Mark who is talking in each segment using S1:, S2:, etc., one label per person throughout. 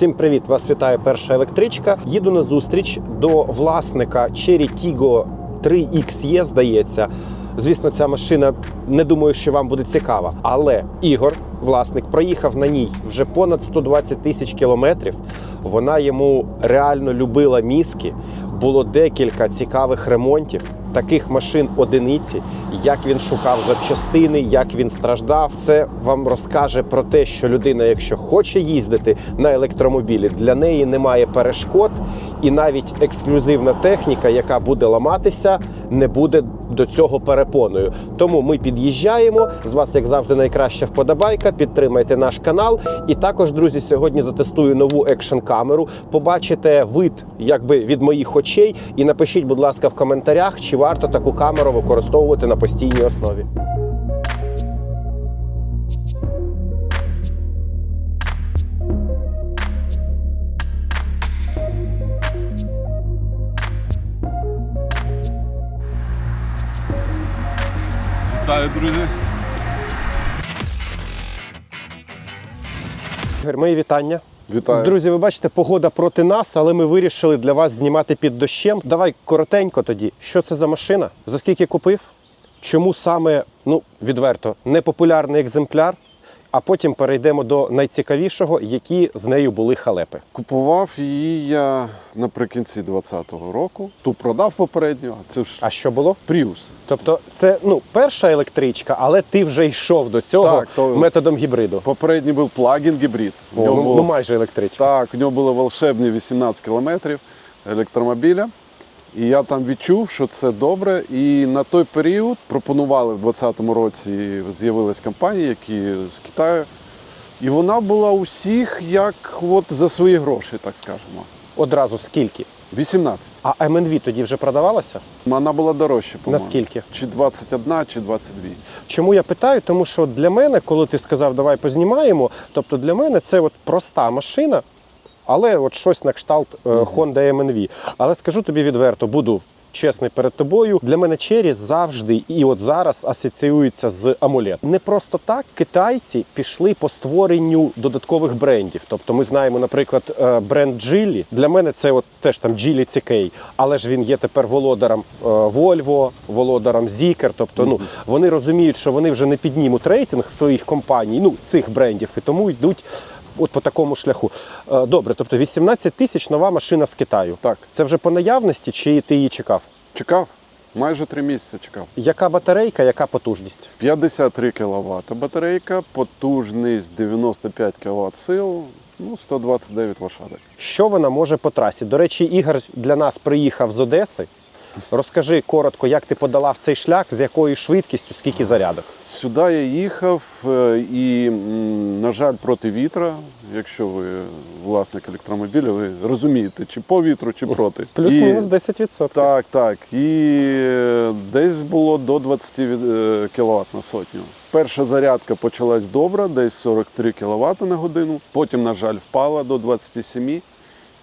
S1: Всім привіт! Вас вітає перша електричка. Їду на зустріч до власника Cherry Tiggo 3XE, здається. Звісно, ця машина не думаю, що вам буде цікава. Але Ігор, власник, проїхав на ній вже понад 120 тисяч кілометрів. Вона йому реально любила мізки. Було декілька цікавих ремонтів. Таких машин одиниці, як він шукав запчастини, як він страждав. Це вам розкаже про те, що людина, якщо хоче їздити на електромобілі, для неї немає перешкод, і навіть ексклюзивна техніка, яка буде ламатися, не буде до цього перепоною. Тому ми під'їжджаємо. З вас, як завжди, найкраща вподобайка. Підтримайте наш канал. І також, друзі, сьогодні затестую нову екшн камеру. Побачите вид, якби від моїх очей, і напишіть, будь ласка, в коментарях, чи варто таку камеру використовувати на постійній основі.
S2: Вітаю, друзі.
S1: Ігор, мої вітання.
S2: Вітаю.
S1: Друзі, ви бачите, погода проти нас, але ми вирішили для вас знімати під дощем. Давай коротенько тоді. Що це за машина? За скільки купив? Чому саме, ну, відверто, непопулярний екземпляр? А потім перейдемо до найцікавішого, які з нею були халепи.
S2: Купував її я наприкінці 20-го року. Ту продав попередньо, а це ж
S1: А що було?
S2: Prius.
S1: Тобто, це ну перша електричка, але ти вже йшов до цього
S2: Так, то-
S1: методом гібриду.
S2: Попередній був плагін гібрид.
S1: О, ну, ну майже електричка.
S2: Так, у нього було волшебні 18 кілометрів електромобіля. І я там відчув, що це добре. І на той період пропонували в 2020 році з'явилась компанія, які з Китаю. І вона була у всіх як от за свої гроші, так скажемо.
S1: Одразу скільки?
S2: 18.
S1: А МНВ тоді вже продавалася?
S2: Вона була дорожча, по-моєму.
S1: Наскільки?
S2: Чи 21, чи 22.
S1: Чому я питаю? Тому що для мене, коли ти сказав, давай познімаємо, тобто для мене це от проста машина, але от щось на кшталт е, Honda MNV. Але скажу тобі відверто, буду. Чесний перед тобою, для мене Cherry завжди і от зараз асоціюється з AMOLED. Не просто так китайці пішли по створенню додаткових брендів. Тобто ми знаємо, наприклад, е, бренд Geely. Для мене це от теж там Geely CK, але ж він є тепер володарем е, Volvo, володарем Zeekr. Тобто, ну вони розуміють, що вони вже не піднімуть рейтинг своїх компаній, ну цих брендів, і тому йдуть. От по такому шляху. Е, Добре, тобто 18 тисяч нова машина з Китаю.
S2: Так.
S1: Це вже по наявності, чи ти її чекав?
S2: Чекав. Майже три місяці чекав.
S1: Яка батарейка, яка потужність?
S2: 53 кВт батарейка, потужність 95 кВт сил, ну 129 лошадок.
S1: Що вона може по трасі? До речі, Ігор для нас приїхав з Одеси. Розкажи коротко, як ти подолав цей шлях, з якою швидкістю, скільки зарядок.
S2: Сюди я їхав е, і, на жаль, проти вітра. Якщо ви власник електромобіля, ви розумієте, чи по вітру, чи проти.
S1: Плюс-мінус 10%.
S2: Так, так. І е, десь було до 20 кВт на сотню. Перша зарядка почалась добре, десь 43 кВт на годину. Потім, на жаль, впала до 27.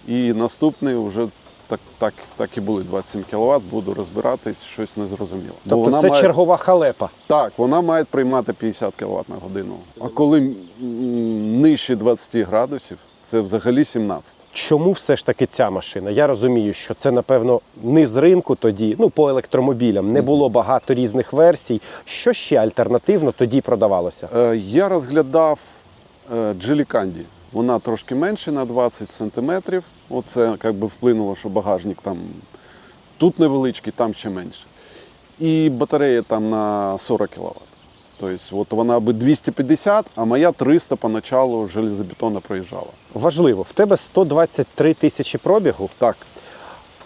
S2: І наступний вже так, так, так і були 27 кВт. Буду розбиратись, щось не зрозуміло. Бо
S1: Тобто
S2: вона
S1: це
S2: має-
S1: чергова халепа.
S2: Так, вона має приймати 50 кВт на годину. А коли нижче 20 градусів, це взагалі 17.
S1: Чому все ж таки ця машина? Я розумію, що це, напевно, не з ринку тоді, ну по електромобілям, не було багато різних версій. Що ще альтернативно тоді продавалося?
S2: Е, Я розглядав е, Джилі Канді. Вона трошки менше на 20 сантиметрів. Оце як би вплинуло, що багажник там тут невеличкий, там ще менше. І батарея там на 40 кВт. Тобто от вона би 250, а моя 300 поначалу железобетонно проїжджала.
S1: Важливо, в тебе 123 тисячі пробігу.
S2: Так,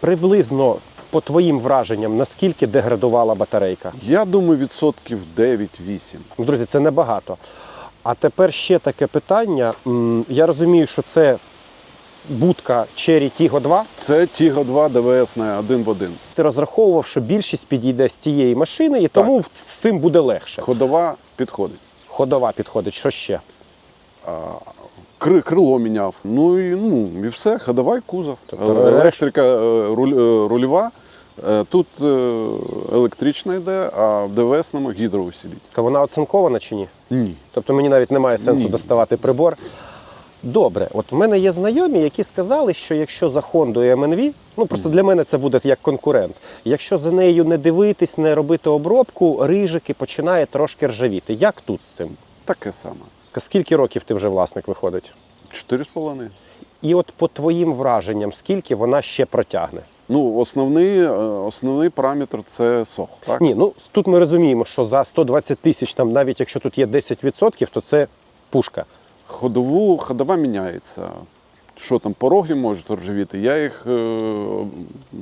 S1: Приблизно, по твоїм враженням, наскільки деградувала батарейка?
S2: я думаю, відсотків 9-8.
S1: Ну, Друзі, це небагато. А тепер ще таке питання. Я розумію, що це будка Cherry Tiggo 2.
S2: Це Тіго 2 ДВС на один в один.
S1: Ти розраховував, що більшість підійде з цієї машини, і тому з цим буде легше.
S2: Ходова підходить.
S1: Ходова підходить. Що ще?
S2: Кри- Крило міняв. Ну і ну і все, ходова і кузов.
S1: Тобто
S2: Електрика е, руль, е, рульова. Е, Тут е, електрична йде, а в ДВСному гідроусилитель.
S1: Вона оцинкована чи ні?
S2: Ні.
S1: Тобто мені навіть немає сенсу
S2: Ні.
S1: доставати прибор. Добре, от в мене є знайомі, які сказали, що якщо за Хондою MNV, ну просто для мене це буде як конкурент. Якщо за нею не дивитись, не робити обробку, рижики починає трошки ржавіти. Як тут з цим?
S2: Таке саме.
S1: Скільки років ти вже власник виходить?
S2: Чотири з половиною.
S1: І от по твоїм враженням, скільки вона ще протягне?
S2: Ну, основний, е, основний параметр це сох. Так?
S1: Ні, ну тут ми розуміємо, що за 120 тисяч, там навіть якщо тут є 10%, то це пушка.
S2: Ходову, ходова міняється. Що там, пороги можуть ржавіти, я їх е,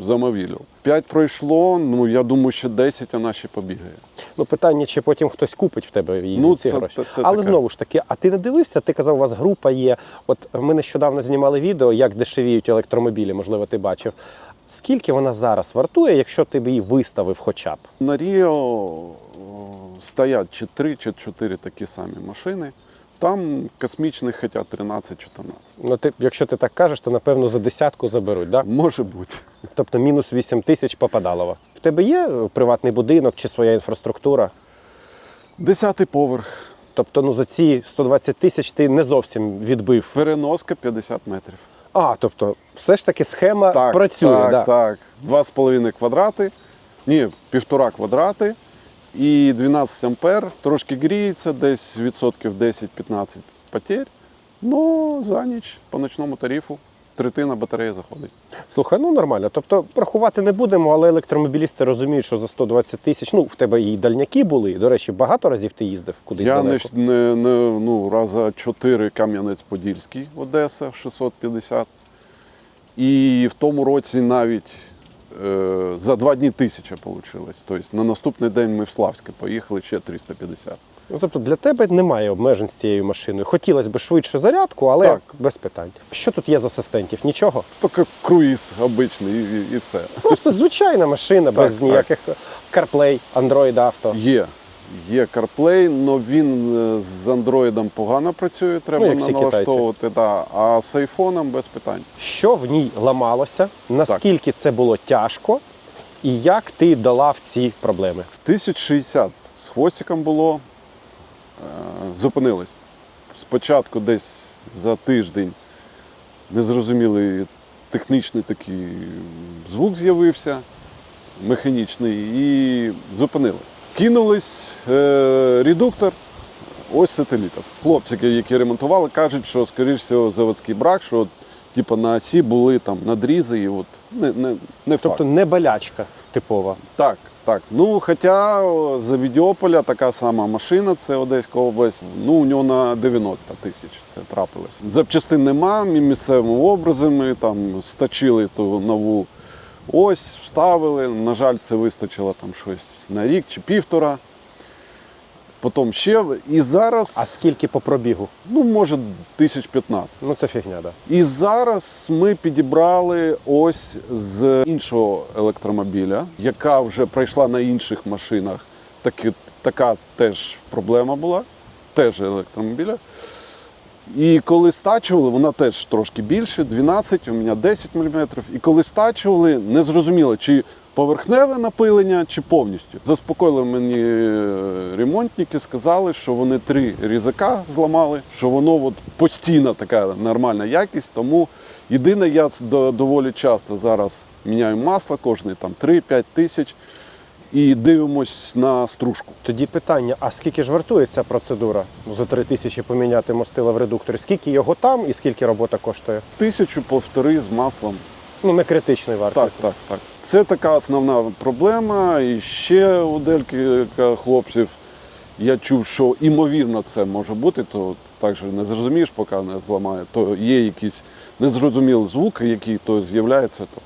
S2: замовілював. П'ять пройшло, ну я думаю, ще 10 вона ще побігає.
S1: Ну питання, чи потім хтось купить в тебе її
S2: Ну,
S1: за ці
S2: це-
S1: гроші.
S2: це- це
S1: Але
S2: таке.
S1: знову ж таки, а ти не дивився? Ти казав, у вас група є. От ми нещодавно знімали відео, як дешевіють електромобілі, можливо, ти бачив. Скільки вона зараз вартує, якщо ти б її виставив хоча б?
S2: На Ріо стоять чи 3 чи 4 такі самі машини. Там космічних хоча 13-14.
S1: Ну, ти, якщо ти так кажеш, то напевно за десятку заберуть, да?
S2: Може бути.
S1: Тобто мінус 8 тисяч попадалово. В тебе є е, приватний будинок чи своя інфраструктура?
S2: Десятий поверх.
S1: Тобто, ну за ці 120 тисяч ти не зовсім відбив.
S2: Переноска 50 метрів.
S1: А, тобто, все ж таки схема
S2: Так,
S1: працює.
S2: так,
S1: да.
S2: так. Два з половиною квадрати, ні, півтора квадрати і 12 ампер. Трошки гріється, десь відсотків 10-15 потерь. Ну, за ніч по ночному тарифу третина батареї заходить.
S1: Слухай, ну нормально. Тобто рахувати не будемо, але електромобілісти розуміють, що за 120 тисяч, ну в тебе і дальняки були. До речі, багато разів ти їздив кудись
S2: Я не,
S1: далеко.
S2: не, не ну, раза 4 Кам'янець-Подільський, Одеса в 650. І в тому році навіть е, за два дні тисяча вийшло. Тобто на наступний день ми в Славське поїхали ще 350.
S1: Ну тобто для тебе немає обмежень з цією машиною. Хотілося б швидше зарядку, але
S2: Так.
S1: без питань. Що тут є з асистентів? Нічого.
S2: Тільки круїз обичний і, і, і все.
S1: Просто звичайна машина, без
S2: так.
S1: ніяких CarPlay, Android Auto.
S2: Є. Є CarPlay, але він е, з Android погано працює, треба
S1: Ну, як всі
S2: налаштовувати. Да. А з айфоном без питань.
S1: Що в ній ламалося, наскільки це було тяжко, і як ти долав ці проблеми?
S2: 1060 з хвостиком було, зупинились. Спочатку десь за тиждень незрозумілий технічний такий звук з'явився, механічний, і зупинились. Кинулись е, редуктор, ось сателітів. Хлопці, які ремонтували, кажуть, що, скоріш всього, заводський брак, що типу, на осі були там надрізи, і от не, не, не факт.
S1: Тобто не болячка типова.
S2: Так, так. Ну, хоча о, з Авідіополя така сама машина, це Одеська область. Ну, у нього на 90 тисяч це трапилось. Запчастин нема, ми місцевими образами там стачили ту нову ось, вставили. На жаль, це вистачило там щось на рік чи півтора. Потім ще. І зараз,
S1: А скільки по пробігу?
S2: ну, може, тисяч 15.
S1: Ну це фігня, да.
S2: І зараз ми підібрали ось з іншого електромобіля, яка вже пройшла на інших машинах. Таки, така теж проблема була, теж електромобіля. І коли стачували, вона теж трошки більше, 12, у мене 10 мм. І коли стачували, не зрозуміло, чи поверхневе напилення, чи повністю. Заспокоїли мені е, ремонтники, сказали, що вони три різака зламали, що воно от постійна така нормальна якість. Тому єдине, я доволі часто зараз міняю масло, кожні там 3-5 тисяч. І дивимось на стружку.
S1: Тоді питання: а скільки ж вартує ця процедура за три тисячі поміняти мастила в редукторі? Скільки його там і скільки робота коштує?
S2: Тисячу повтори з маслом.
S1: Ну не критичний вартість.
S2: Так, так, так. Це така основна проблема. І ще у декілька хлопців я чув, що імовірно це може бути, то так же не зрозумієш, поки не зламає, то є якісь незрозумілі звуки, які то з'являються. То.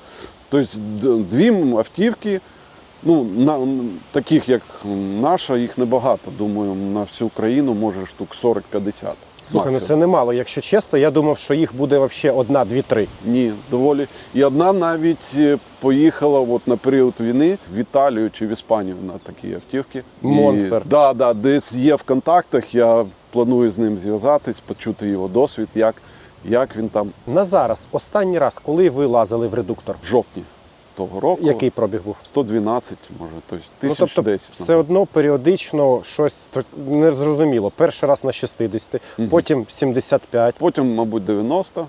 S2: Тобто дві автівки, ну, на, таких як наша, їх небагато. Думаю, на всю країну може штук 40-50.
S1: Слухай, ну це немало. Якщо чесно, я думав, що їх буде взагалі одна, дві, три.
S2: Ні, доволі. І одна навіть е, поїхала от на період війни в Італію чи в Іспанію на такі автівки.
S1: Монстр.
S2: І, да, да, десь є в контактах. Я планую з ним зв'язатись, почути його досвід, як, як він там
S1: На зараз, останній раз, коли ви лазили в редуктор?
S2: в жовтні. Того року.
S1: Який пробіг був?
S2: 112, може, тобто
S1: Ну,
S2: 1010.
S1: тобто, все одно періодично щось незрозуміло. Перший раз на 60,
S2: угу.
S1: потім 75.
S2: Потім, мабуть, 90.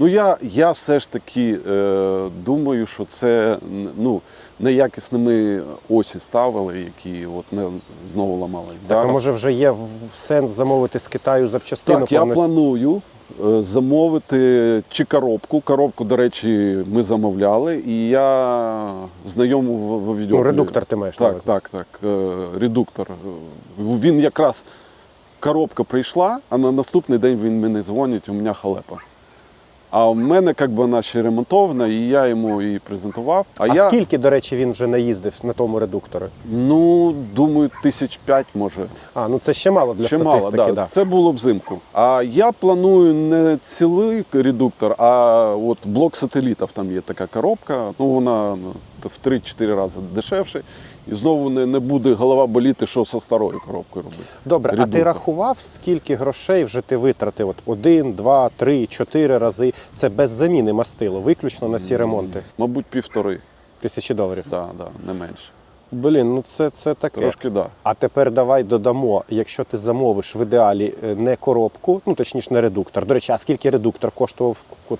S2: Ну, я, я все ж таки е, думаю, що це ну, неякісними осі ставили, які от не, знову ламались.
S1: Так, а може вже є сенс замовити з Китаю запчастину?
S2: Так, я планую е, замовити чи коробку. Коробку, до речі, ми замовляли, і я знайому в, відео.
S1: Ну, редуктор ти маєш
S2: Так, так, так. е, Редуктор. Він якраз коробка прийшла, а на наступний день він мені дзвонить, у мене халепа. А в мене як би, вона ще ремонтована, і я йому її презентував. А,
S1: А,
S2: я,
S1: скільки, до речі, він вже наїздив на тому редукторі?
S2: ну, думаю, тисяч п'ять може.
S1: А, ну це ще мало для
S2: Ще мало,
S1: статистики.
S2: да.
S1: да.
S2: Це було взимку. А я планую не цілий редуктор, а от блок сателітів. Там є така коробка. Ну вона в 3-4 рази дешевше. І знову не, не буде голова боліти, що зі старою коробкою робити.
S1: Добре, а ти рахував, скільки грошей вже ти витратив? От один, два, три, чотири рази. Це без заміни мастилу, виключно на ці ремонти.
S2: Мабуть, півтори.
S1: Тисячі доларів.
S2: Да, да, не менше.
S1: Блін, ну це, це таке.
S2: Трошки да.
S1: А тепер давай додамо, якщо ти замовиш в ідеалі е, не коробку, ну точніше не редуктор. До речі, а скільки редуктор коштував,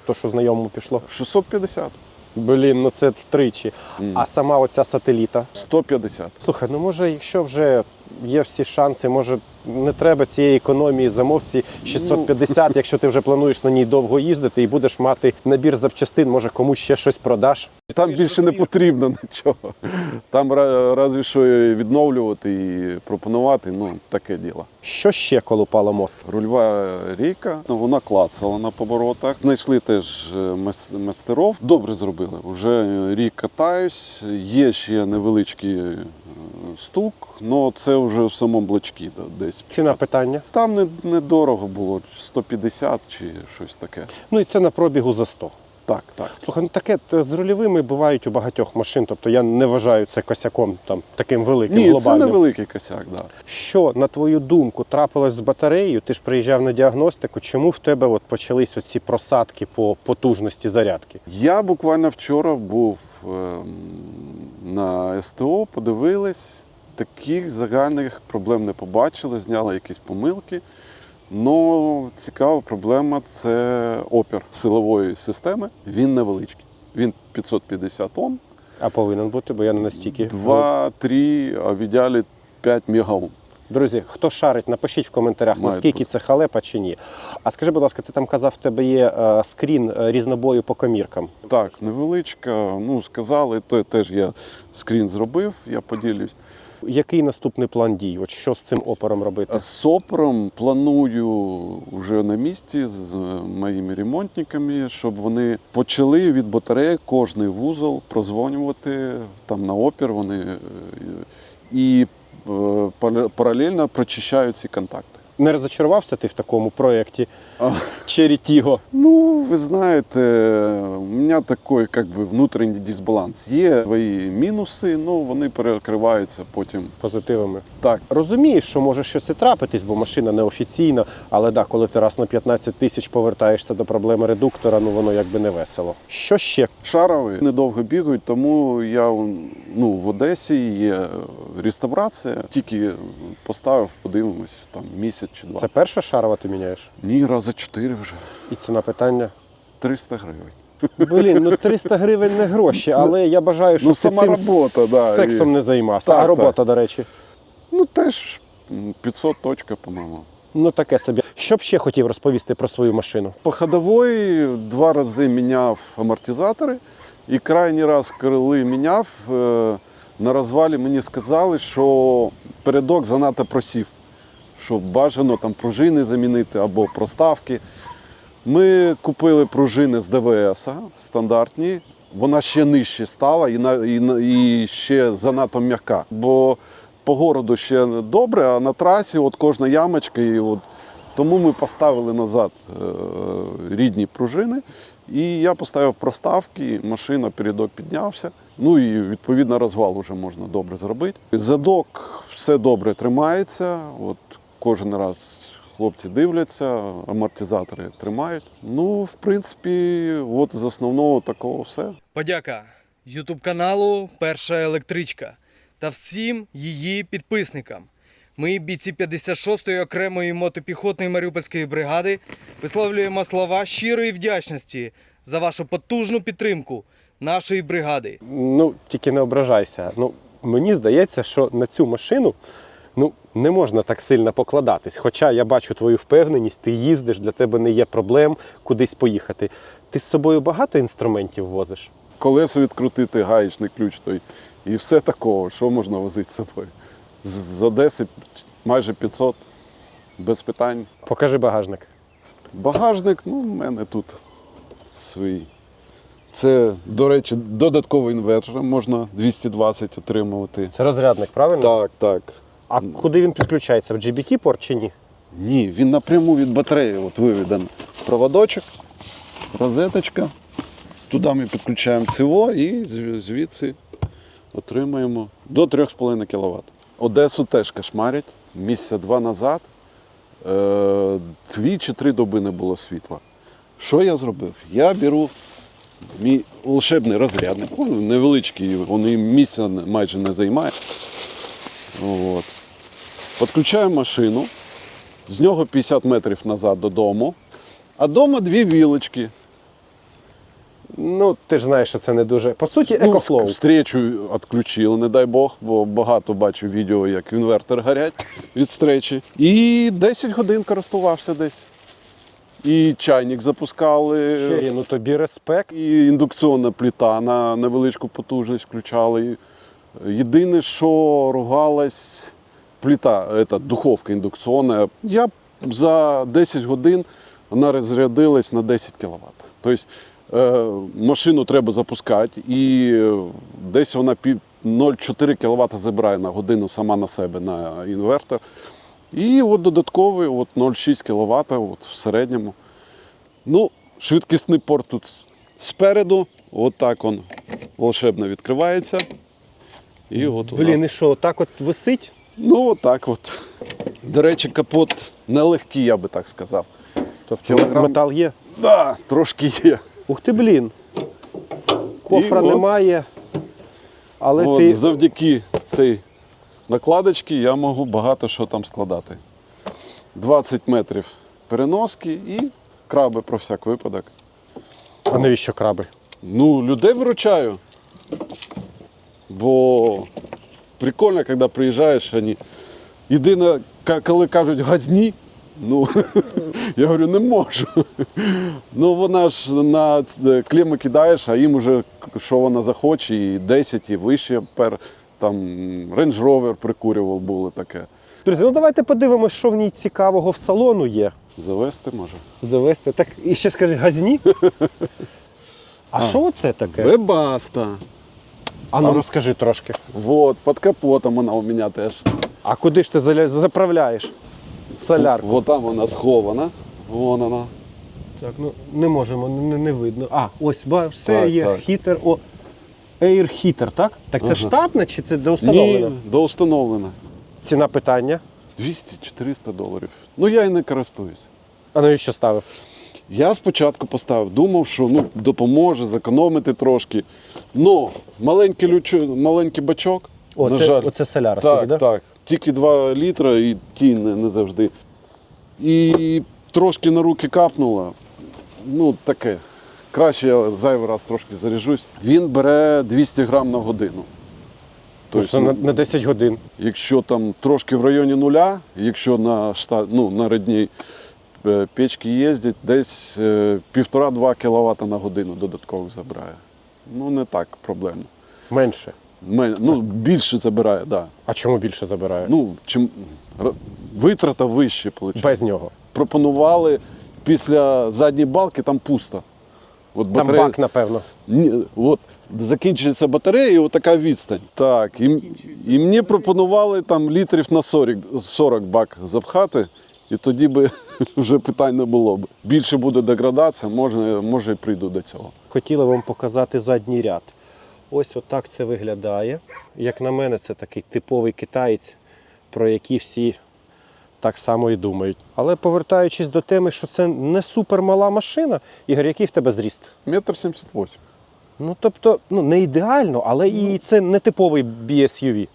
S1: то, що знайомому пішло?
S2: 650.
S1: Блін, ну це втричі. А сама оця сателіта.
S2: 150.
S1: Слухай, ну може, якщо вже є всі шанси, може не треба цієї економії замовці 650, якщо ти вже плануєш на ній довго їздити і будеш мати набір запчастин, може комусь ще щось продаш.
S2: Там більше не потрібно нічого. Там разві що відновлювати і пропонувати, ну таке діло.
S1: Що ще колупало мозк?
S2: Рульова рейка, ну, вона клацала на поворотах. Знайшли теж е, мастеров. Добре зробили. Уже рік катаюсь, є ще невеличкий е, стук, але це вже в самому блочці десь.
S1: Ціна питання.
S2: Там не- недорого було, 150 чи щось таке.
S1: Ну і це на пробігу за 100.
S2: Так, так.
S1: Слухай, ну таке з рульовими бувають у багатьох машин. Тобто я не вважаю це косяком там таким великим
S2: Ні, це невеликий косяк, да.
S1: Що, на твою думку, трапилось з батареєю? Ти ж приїжджав на діагностику. Чому в тебе от почались оці просадки по потужності зарядки?
S2: Я буквально вчора був ем, на СТО, подивились, таких загальних проблем не побачили, зняли якісь помилки. Ну, цікава проблема це опір силової системи. Він невеличкий. Він 550 Ом,
S1: А повинен бути, бо я не настільки.
S2: 2-3, а в ідеалі 5 мегаом.
S1: Друзі, хто шарить, напишіть в коментарях,
S2: Має
S1: наскільки
S2: бути.
S1: це халепа чи ні. А скажи, будь ласка, ти там казав, в тебе є е, скрін е, різнобою по коміркам.
S2: Так, невеличка. Ну, сказали, то теж я скрін зробив, я поділюсь.
S1: Який наступний план дій? От що з цим опором робити?
S2: З опором планую вже на місці з моїми ремонтниками, щоб вони почали від батареї кожний вузол прозвонювати там на опір. Вони е, і е, паралельно прочищають ці контакти.
S1: Не розочарувався ти в такому проєкті Tiggo?
S2: Ну, ви знаєте, у мене такий как би, внутрішній дисбаланс. Є свої мінуси, ну вони перекриваються потім.
S1: позитивами?
S2: Так,
S1: Розумієш, що може щось і трапитись, бо машина неофіційна, але да, коли ти раз на 15 тисяч повертаєшся до проблеми редуктора, ну воно якби не весело. Що ще?
S2: Шарові недовго бігають, тому я ну, в Одесі є реставрація. Тільки поставив, подивимось, там місяць чи два.
S1: Це перша шарова ти міняєш?
S2: Ні, рази чотири вже.
S1: І ціна питання.
S2: 300 гривень.
S1: Блін, ну 300 гривень не гроші, але я бажаю, щоб
S2: ну, сама
S1: цим
S2: робота, да,
S1: сексом
S2: і-
S1: не займався.
S2: Так,
S1: а робота, до речі.
S2: Ну теж 500 точка, по-моєму.
S1: Ну таке собі. Що б ще хотів розповісти про свою машину?
S2: По ходовій два рази міняв амортизатори. І крайній раз, коли міняв, е, на розвалі мені сказали, що передок занадто просів, що бажано там пружини замінити або проставки. Ми купили пружини з ДВС стандартні. Вона ще нижче стала і, і, і ще занадто м'яка. Бо по городу ще добре, а на трасі от кожна ямочка. І от, тому ми поставили назад е, рідні пружини. І я поставив проставки, машина, передок піднявся. Ну і відповідно розвал вже можна добре зробити. Задок все добре тримається. От кожен раз хлопці дивляться, амортизатори тримають. Ну, в принципі, от з основного такого все.
S3: Подяка Ютуб каналу Перша електричка та всім її підписникам. Ми, бійці 56-ї окремої мотопіхотної Маріупольської бригади, висловлюємо слова щирої вдячності за вашу потужну підтримку нашої бригади.
S1: Ну, тільки не ображайся. Ну, мені здається, що на цю машину ну, не можна так сильно покладатись. Хоча я бачу твою впевненість, ти їздиш, для тебе не є проблем кудись поїхати. Ти з собою багато інструментів возиш?
S2: Колесо відкрутити, гаєчний ключ той. І все такого, що можна возити з собою. З Одеси майже 500, без питань.
S1: Покажи багажник.
S2: Багажник, ну, в мене тут свій. Це, до речі, додатковий інвертор, можна 220 отримувати.
S1: Це розрядник, правильно?
S2: Так, так.
S1: А куди він підключається? В GBT-порт чи ні?
S2: Ні, він напряму від батареї от виведений. Проводочок, розеточка. Туди ми підключаємо ЦО і звідси отримаємо до 3,5 кВт. Одесу теж кошмарять. Місяця два назад е, дві чи три доби не було світла. Що я зробив? Я беру мій волшебний розрядник, невеличкий, він місця майже не займає. От. Підключаю машину, з нього 50 метрів назад додому, а вдома дві вілочки.
S1: Ну, ти ж знаєш, що це не дуже. По суті,
S2: Ну. Встречу відключили, не дай Бог, бо багато бачив відео, як інвертор горять від стречі. І 10 годин користувався десь. І чайник запускали,
S1: Щирі, ну тобі респект.
S2: і індукційна плита на невеличку потужність включали. Єдине, що ругалась плита, ета, духовка індукційна. Я за 10 годин вона розрядилась на 10 кВт. Тобто машину треба запускати, і десь вона 0,4 кВт забирає на годину сама на себе на інвертор. І от додатковий от 0,6 кВт от в середньому. Ну, швидкісний порт тут спереду, от так он волшебно відкривається. І от
S1: Блін,
S2: нас.
S1: і що, так от висить?
S2: Ну, от от. До речі, капот нелегкий, я би так сказав.
S1: Тобто
S2: Кілограм.
S1: метал є.
S2: Да, трошки є.
S1: Ух ти, блін. Кофра
S2: І от-
S1: немає. Але
S2: От,
S1: ти.
S2: Завдяки цій накладочці я можу багато що там складати. 20 метрів переноски і краби про всяк випадок.
S1: А навіщо краби?
S2: Ну, людей виручаю. Бо прикольно, коли приїжджаєш, вони. Єдине, коли кажуть газні, ну я говорю, не можу. Ну вона ж на е, клеми кидаєш, а їм уже що вона захоче, і 10, і вище пер. Там Range Rover прикурював, було таке.
S1: Друзі, ну давайте подивимось, що в ній цікавого в салону є.
S2: Завести може.
S1: Завести. Так, і ще скажи, газні? А що це таке?
S2: Вебаста.
S1: А ну розкажи трошки.
S2: Вот, під капотом вона у мене теж.
S1: А куди ж ти заля- заправляєш? Солярку.
S2: Вот там вона схована. Вон вона.
S1: Так, ну не можемо, не, не видно. А, ось, ба, все
S2: Так,
S1: є.
S2: так.
S1: Хітер. О, Air Heater, так? Так це
S2: Ага.
S1: штатне чи це доустановлено?
S2: Ні, доустановлена.
S1: Ціна питання.
S2: 200-400 доларів. Ну я і не користуюсь.
S1: А навіщо ставив?
S2: Я спочатку поставив, думав, що ну, допоможе зекономити трошки. Ну, маленький, лючо, маленький бачок.
S1: О,
S2: на
S1: це,
S2: жаль.
S1: оце соляра
S2: так,
S1: собі, да?
S2: так. Тільки 2 літра і ті не, не завжди. І трошки на руки капнуло. Ну, таке. Краще я зайвий раз трошки заряжусь. Він бере 200 грам на годину.
S1: Тобто
S2: Тобто,
S1: на, на 10 годин.
S2: Якщо там трошки в районі нуля, якщо на шта, ну, на родній е, печки їздять, десь е, 1,5-2 кВт на годину додатково забирає. Ну, не так проблемно.
S1: Менше.
S2: Мен- ну, більше забирає, так. Да.
S1: А чому більше забирає?
S2: Ну, чим витрата вище, виходить.
S1: Без нього.
S2: Пропонували після задньої балки там пусто. От
S1: Там бак, напевно.
S2: Ні, от закінчується батарея, і отака відстань. Так, і, і мені пропонували там літрів на 40, 40 бак запхати, і тоді би вже питань не було б. Більше буде деградація, може, може і прийду до цього.
S1: Хотіли вам показати задній ряд. Ось отак це виглядає. Як на мене, це такий типовий китаєць, про який всі так само і думають. Але повертаючись до теми, що це не супермала машина, Ігор, який в тебе зріст?
S2: Метр 78.
S1: Ну тобто, ну не ідеально, але і це не типовий BSUV.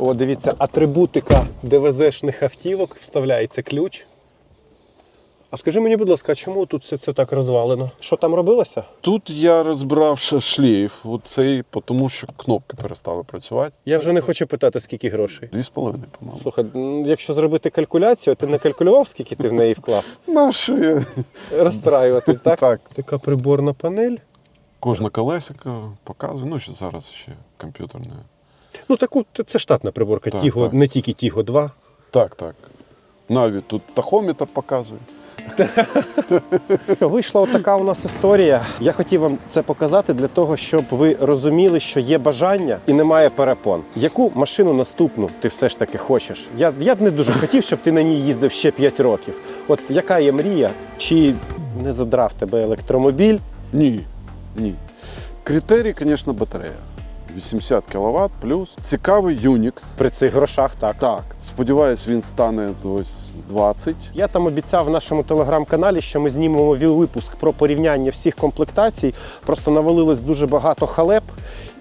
S1: О, дивіться, атрибутика ДВЗшних автівок вставляється ключ. А скажи мені, будь ласка, чому тут все це так розвалено? Що там робилося?
S2: Тут я розбирав шлейф, оцей, тому що кнопки перестали працювати.
S1: Я вже не хочу питати, скільки грошей.
S2: Дві з половиною, по-моєму.
S1: Слухай, якщо зробити калькуляцію, ти не калькулював, скільки ти в неї вклав?
S2: Нащо я?
S1: Розстраюватись, так?
S2: Так.
S1: Така приборна панель.
S2: Кожна колесико показує. Ну, що зараз ще комп'ютерне.
S1: Ну, таку це- це штатна приборка.
S2: Так,
S1: Тіго,
S2: так.
S1: не тільки Тіго 2.
S2: Так, так. Навіть тут тахометр показує.
S1: Вийшла отака у нас історія. Я хотів вам це показати для того, щоб ви розуміли, що є бажання і немає перепон. Яку машину наступну ти все ж таки хочеш? Я, я б не дуже хотів, щоб ти на ній їздив ще 5 років. От яка є мрія? Чи не задрав тебе електромобіль?
S2: Ні. Ні. Критерій, звісно, батарея. 80 кВт плюс. Цікавий Unix.
S1: При цих грошах так.
S2: Так, сподіваюсь, він стане ось 20.
S1: Я там обіцяв в нашому телеграм-каналі, що ми знімемо випуск про порівняння всіх комплектацій. Просто навалилось дуже багато халеп,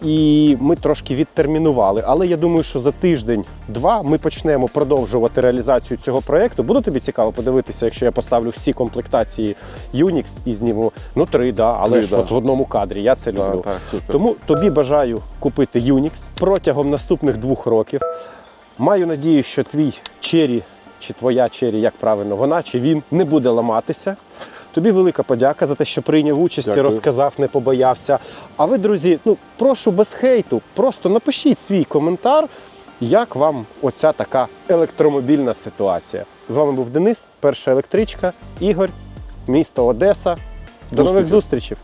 S1: і ми трошки відтермінували. Але я думаю, що за тиждень-два ми почнемо продовжувати реалізацію цього проєкту. Буде тобі цікаво подивитися, якщо я поставлю всі комплектації Unix і зніму. Ну, три, да, але
S2: Три,
S1: ж
S2: да.
S1: от в одному кадрі. Я це люблю.
S2: Так, так, супер.
S1: Тому тобі бажаю купити Unix протягом наступних двох років. Маю надію, що твій чері, чи твоя чері, як правильно, вона чи він не буде ламатися. Тобі велика подяка за те, що прийняв участь,
S2: Дякую.
S1: розказав, не побоявся. А ви, друзі, ну прошу без хейту, просто напишіть свій коментар, як вам оця така електромобільна ситуація. З вами був Денис, перша електричка, Ігор, місто Одеса. До
S2: До
S1: нових зустрічей!